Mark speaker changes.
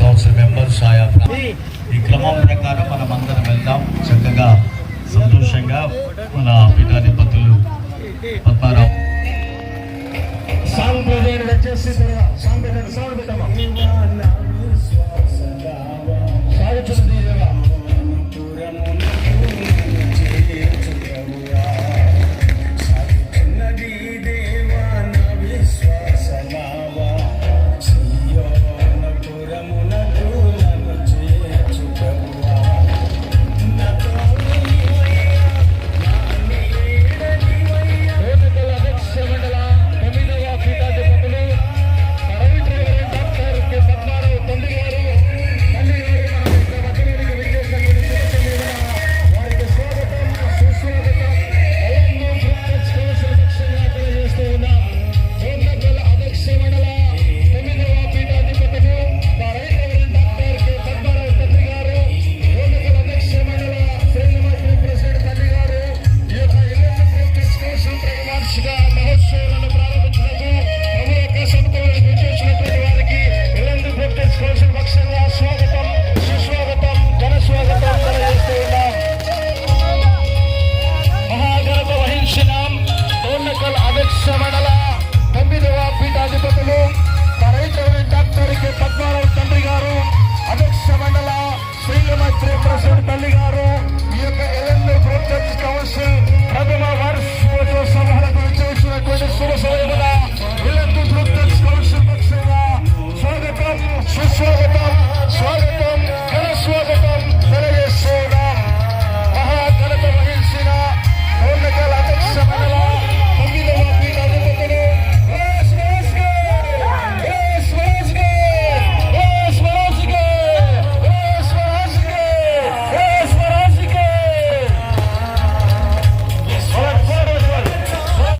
Speaker 1: Council members ఆయా ఈ క్రమం ప్రకారం మనం అందరం వెళ్దాం. చక్కగా సంతోషంగా మన పీఠాధిపతులు పద్మారావు.
Speaker 2: సాంగ్ వచ్చేసి song song Bak sen asla